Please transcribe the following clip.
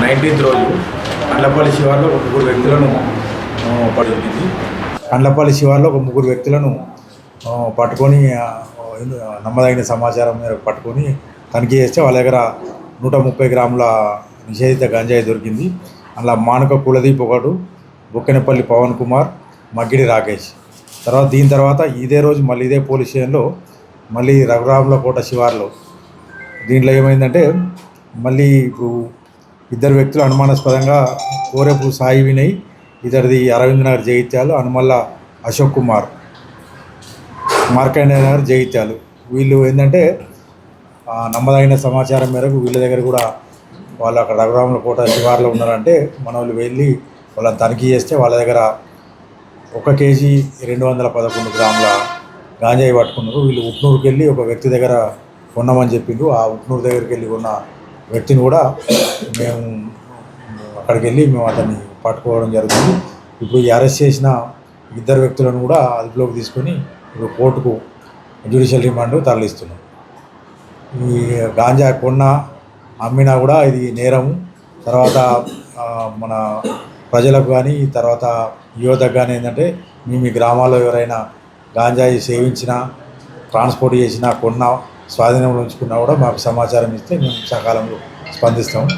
Nineteenth రోజు అండ్లపల్లి శివార్లో ఒక ముగ్గురు వ్యక్తులను పడుతుంది అండ్లపల్లి శివార్లో ఒక ముగ్గురు వ్యక్తులను పట్టుకొని నమ్మదగిన సమాచారం మేరకు పట్టుకొని తనిఖీ చేస్తే వాళ్ళ దగ్గర నూట ముప్పై గ్రాముల నిషేధిత గంజాయి దొరికింది. అలా మానక కులదీప్ ఒకడు బొక్కెనపల్లి పవన్ కుమార్ మగ్గిడి రాకేష్. తర్వాత దీని తర్వాత ఇదే రోజు మళ్ళీ ఇదే పోలీస్ స్టేషన్లో మళ్ళీ రఘురాముల కోట శివార్లో. దీంట్లో ఏమైందంటే మళ్ళీ ఇప్పుడు ఇద్దరు వ్యక్తులు అనుమానాస్పదంగా కోరేపు సాయి వినయ్ ఇతడిది అరవింద్ నగర్ జగిత్యాలు అనుమల్ల అశోక్ కుమార్ మార్కండే నగర్ జగిత్యాలు. వీళ్ళు ఏంటంటే నమ్మదగిన సమాచారం మేరకు వీళ్ళ దగ్గర కూడా వాళ్ళు అక్కడ రఘురాముల కోట శివార్లో ఉన్నారంటే మన వాళ్ళు వెళ్ళి వాళ్ళని తనిఖీ చేస్తే వాళ్ళ దగ్గర ఒక కేజీ రెండు వందల పదకొండు గ్రాముల గాంజాయి పట్టుకున్నారు. వీళ్ళు ఉట్నూరుకి వెళ్ళి ఒక వ్యక్తి దగ్గర కొన్నామని చెప్పిండ్రు. ఆ ఉట్నూరు దగ్గరికి వెళ్ళి ఉన్న వ్యక్తిని కూడా మేము అక్కడికి వెళ్ళి మేము అతన్ని పట్టుకోవడం జరుగుతుంది. ఇప్పుడు ఈ అరెస్ట్ చేసిన ఇద్దరు వ్యక్తులను కూడా అదుపులోకి తీసుకొని ఇప్పుడు కోర్టుకు జ్యుడిషియల్ రిమాండ్ తరలిస్తున్నాం. ఈ గాంజా కొన్న అమ్మినా కూడా ఇది నేరము తర్వాత మన ప్రజలకు కానీ తర్వాత యువతకు కానీ ఏంటంటే మీ మీ గ్రామాల్లో ఎవరైనా గాంజాయి సేవించినా ట్రాన్స్పోర్ట్ చేసినా కొన్నా స్వాధీనంలో ఉంచుకున్నా కూడా మాకు సమాచారం ఇస్తే మేము సకాలంలో స్పందిస్తాము